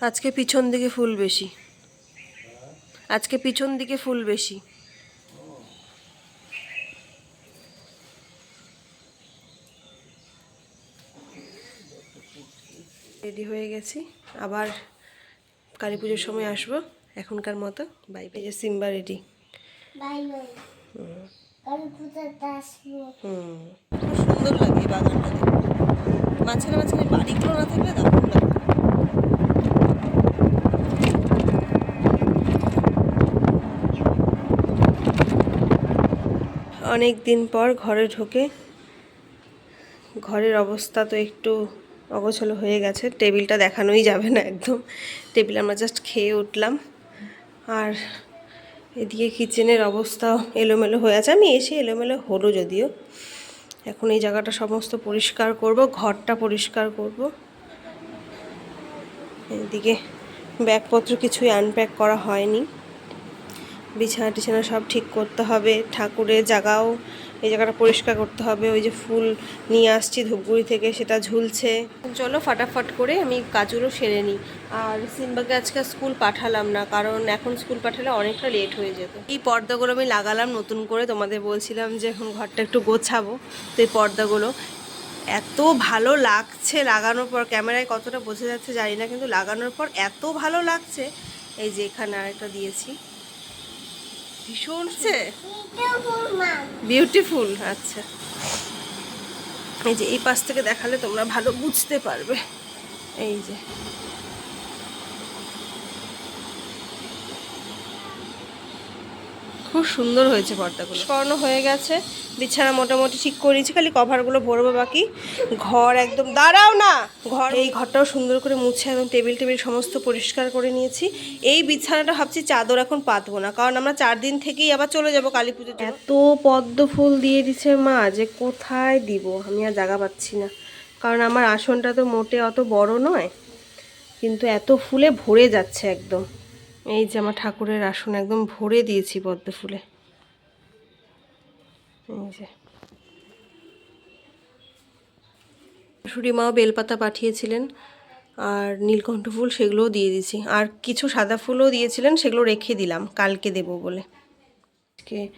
আজকে পিছন দিকে ফুল বেশি। আজকে পিছন দিকে ফুল বেশি। রেডি হয়ে গেছি। আবার কালী পুজোর সময় আসব এখনকার মতো। বাই বাই যে সিম্বা রেডি হুম। খুব সুন্দর লাগে বাগানটা দেখতে। মাঝখানে মাঝখানে বাড়িগুলো না থাকলে দারুণ লাগে। অনেক দিন পর ঘরে ঢোকে। ঘরের অবস্থা তো একটু অগোছলো হয়ে গেছে। টেবিলটা দেখানোই যাবে না একদম। টেবিল আমরা জাস্ট খেয়ে উঠলাম। আর এদিকে কিচেনের অবস্থাও এলোমেলো হয়ে আছে। আমি এসে এলোমেলো হলো যদিও। এখন এই জায়গাটা সমস্ত পরিষ্কার করব, ঘরটা পরিষ্কার করব। এদিকে ব্যাগপত্র কিছুই আনপ্যাক করা হয়নি। বিছানা টিছানা সব ঠিক করতে হবে, ঠাকুরের জায়গাও এই জায়গাটা পরিষ্কার করতে হবে, ওই যে ফুল নিয়ে আসছি ধূপগুড়ি থেকে, সেটা ঝুলছে। চলো ফাটাফাট করে আমি কাজগুলো সেরে নিই। আর সিম্বাকে আজকে স্কুল পাঠালাম না, কারণ এখন স্কুল পাঠালে অনেকটা লেট হয়ে যেত। এই পর্দাগুলো আমি লাগালাম নতুন করে, তোমাদের বলছিলাম যে এখন ঘরটা একটু গোছাবো, তো এই পর্দাগুলো। এত ভালো লাগছে লাগানোর পর, ক্যামেরায় কতটা বোঝা যাচ্ছে জানি না, কিন্তু লাগানোর পর এত ভালো লাগছে। এই যে এখানে আরেকটা দিয়েছি। ভীষণ বিউটিফুল আচ্ছা। এই যে এই পাশ থেকে দেখালে তোমরা ভালো বুঝতে পারবে। এই যে। খুব সুন্দর হয়েছে পর্দাগুলো। স্বর্ণ হয়ে গেছে বিছানা মোটামুটি ঠিক করেছি খালি কভারগুলো ভরবো বাকি। ঘর একদম দাঁড়াও না! ঘর এই ঘরটাও সুন্দর করে মুছে একদম টেবিল টেবিল সমস্ত পরিষ্কার করে নিয়েছি। এই বিছানাটা ভাবছি চাদর এখন পাতবো না কারণ আমরা চার দিন থেকেই আবার চলে যাব কালী পুজো এত পদ্ম ফুল দিয়ে দিছে মা যে কোথায় দিব আমি আর জায়গা পাচ্ছি না। কারণ আমার আসনটা তো মোটে অত বড় নয় কিন্তু এত ফুলে ভরে যাচ্ছে একদম। এই যে আমার ঠাকুরের আসন একদম ভরে দিয়েছি পদ্ম ফুলে। এই যে। শাশুড়ি মাও বেলপাতা পাঠিয়েছিলেন আর নীলকণ্ঠ ফুল সেগুলোও দিয়ে দিয়েছি। আর কিছু সাদা ফুলও দিয়েছিলেন, সেগুলো রেখে দিলাম, কালকে দেব বলে। আজকে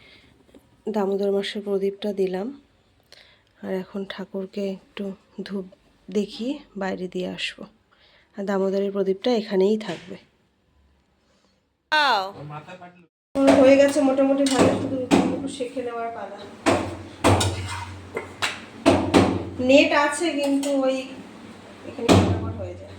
দামোদর মাসের প্রদীপটা দিলাম। আর এখন ঠাকুরকে একটু ধূপ দেখিয়ে বাইরে দিয়ে আসব। আর দামোদরের প্রদীপটা এখানেই থাকবে। হয়ে গেছে মোটামুটি ভালো, শুধু একটু শেখে নেওয়ার পালা। নেট আছে কিন্তু ওই এখানে হয়ে যায়।